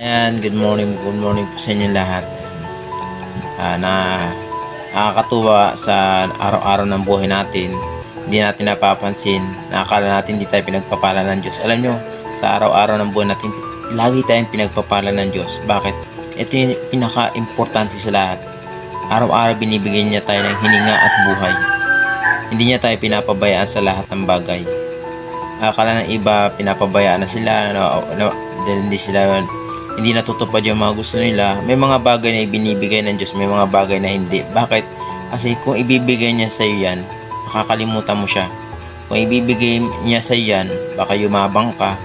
Ayan, good morning, good morning po sa inyo lahat. Ah, na nakakatuwa sa araw-araw ng buhay natin. Hindi natin napapansin, nakakala natin hindi tayo pinagpapala ng Diyos. Alam nyo, sa araw-araw ng buhay natin, lagi tayong pinagpapala ng Diyos. Bakit? Ito yung pinaka-importante sa lahat. Araw-araw binibigyan niya tayo ng hininga at buhay. Hindi niya tayo pinapabayaan sa lahat ng bagay. Akala ng iba, pinapabayaan na sila, na, na, hindi sila hindi natutupad yung mga gusto nila, may mga bagay na ibinibigay ng Diyos, may mga bagay na hindi. Bakit? Kasi kung ibibigay niya sa iyo yan, makakalimutan mo siya. Kung ibibigay niya sa iyo yan, baka yumabang ka,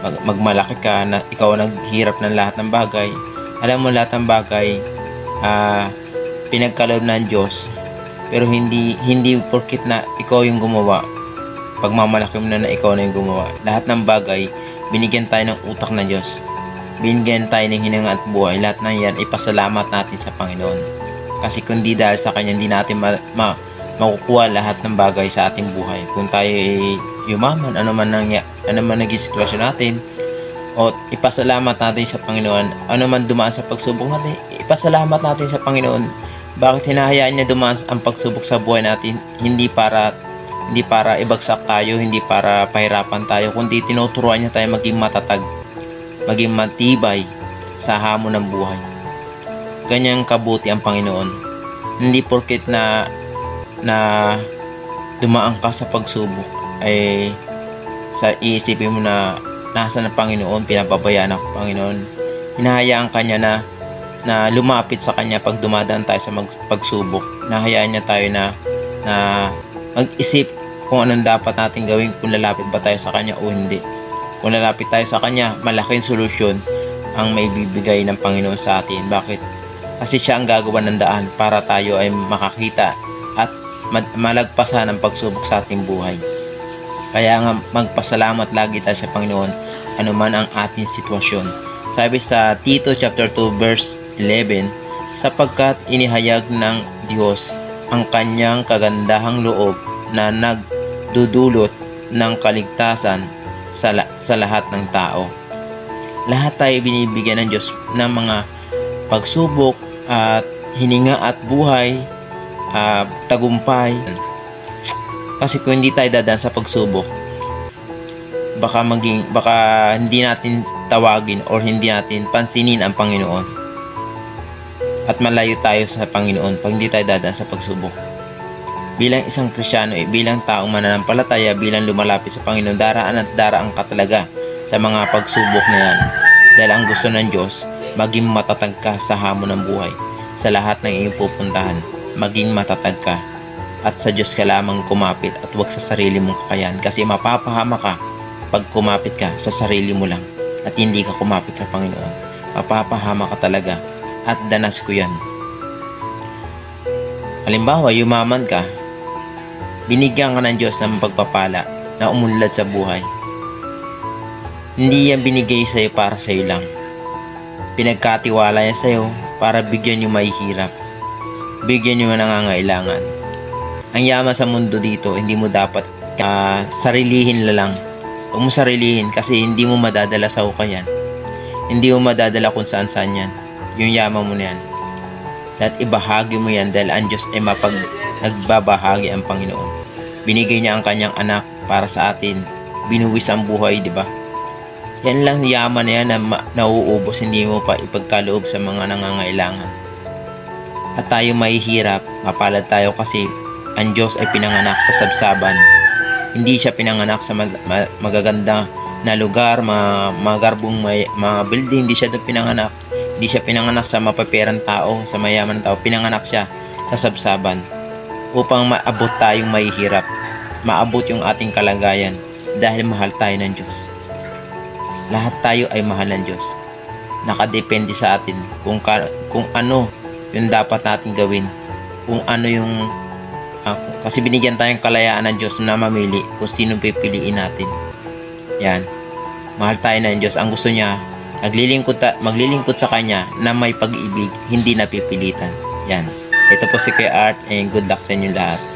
mag- magmalaki ka, na ikaw ang naghihirap ng lahat ng bagay. Alam mo lahat ng bagay, ah, pinagkaloob ng Diyos, pero hindi hindi porkit na ikaw yung gumawa, pagmamalaki mo na na ikaw na yung gumawa. Lahat ng bagay, binigyan tayo ng utak ng Diyos binigyan tayo ng hinanga at buhay, lahat ng yan, ipasalamat natin sa Panginoon. Kasi kung di dahil sa Kanya, hindi natin ma- ma- makukuha lahat ng bagay sa ating buhay. Kung tayo ay yumaman, ano man, nang, ano man naging sitwasyon natin, o ipasalamat natin sa Panginoon, ano man dumaan sa pagsubok natin, ipasalamat natin sa Panginoon. Bakit hinahayaan niya dumaan ang pagsubok sa buhay natin? Hindi para hindi para ibagsak tayo, hindi para pahirapan tayo, kundi tinuturuan niya tayo maging matatag maging matibay sa hamon ng buhay. Ganyang kabuti ang Panginoon. Hindi porket na na dumaan ka sa pagsubok ay sa iisipin mo na nasa ng Panginoon, pinababayaan ako Panginoon. Hinahayaan ka niya na na lumapit sa kanya pag dumadaan tayo sa mag- pagsubok. Nahayaan niya tayo na na mag-isip kung anong dapat natin gawin kung lalapit ba tayo sa kanya o hindi. Kung lalapit tayo sa Kanya, malaking solusyon ang may bibigay ng Panginoon sa atin. Bakit? Kasi siya ang gagawa ng daan para tayo ay makakita at ma- malagpasan ang pagsubok sa ating buhay. Kaya nga magpasalamat lagi tayo sa Panginoon anuman ang ating sitwasyon. Sabi sa Tito chapter 2 verse 11, sapagkat inihayag ng Diyos ang kanyang kagandahang loob na nagdudulot ng kaligtasan sa, la- sa lahat ng tao. Lahat tayo binibigyan ng Diyos ng mga pagsubok at hininga at buhay, ah, tagumpay. Kasi kung hindi tayo dadaan sa pagsubok, baka maging baka hindi natin tawagin or hindi natin pansinin ang Panginoon. At malayo tayo sa Panginoon pag hindi tayo dadaan sa pagsubok bilang isang Krisyano eh, bilang taong mananampalataya, bilang lumalapit sa Panginoon, daraan at daraan ka talaga sa mga pagsubok na yan. Dahil ang gusto ng Diyos, maging matatag ka sa hamon ng buhay. Sa lahat ng iyong pupuntahan, maging matatag ka. At sa Diyos ka lamang kumapit at huwag sa sarili mong kakayahan kasi mapapahama ka pag kumapit ka sa sarili mo lang at hindi ka kumapit sa Panginoon. Mapapahama ka talaga at danas ko yan. Halimbawa, yumaman ka, binigyan ka ng Diyos ng pagpapala na umunlad sa buhay. Hindi yan binigay sa iyo para sa iyo lang. Pinagkatiwala yan sa para bigyan yung mahihirap. Bigyan yung nangangailangan. Ang yaman sa mundo dito, hindi mo dapat ah, sarilihin la lang. Huwag mo sarilihin kasi hindi mo madadala sa hukayan. Hindi mo madadala kung saan saan yan. Yung yaman mo na yan. At ibahagi mo yan dahil ang Diyos ay mapag nagbabahagi ang Panginoon. Binigay niya ang kanyang anak para sa atin. Binuwis ang buhay, di ba? Yan lang yaman na yan na nauubos, hindi mo pa ipagkaloob sa mga nangangailangan. At tayo mahihirap, mapalad tayo kasi ang Diyos ay pinanganak sa sabsaban. Hindi siya pinanganak sa mag- ma- magaganda na lugar, mga, mga garbong may, mga building, hindi siya doon pinanganak. Hindi siya pinanganak sa mapaperang tao, sa mayaman tao. Pinanganak siya sa sabsaban upang maabot tayong mahihirap. Maabot yung ating kalagayan dahil mahal tayo ng Diyos. Lahat tayo ay mahal ng Diyos. Nakadepende sa atin kung, ka, kung ano yung dapat natin gawin. Kung ano yung... ah, kasi binigyan tayong kalayaan ng Diyos na mamili kung sino pipiliin natin. Yan. Mahal tayo ng Diyos. Ang gusto niya, maglilingkod, ta- maglilingkod sa Kanya na may pag-ibig, hindi napipilitan. Yan. Ito po si Kuya Art and good luck sa inyo lahat.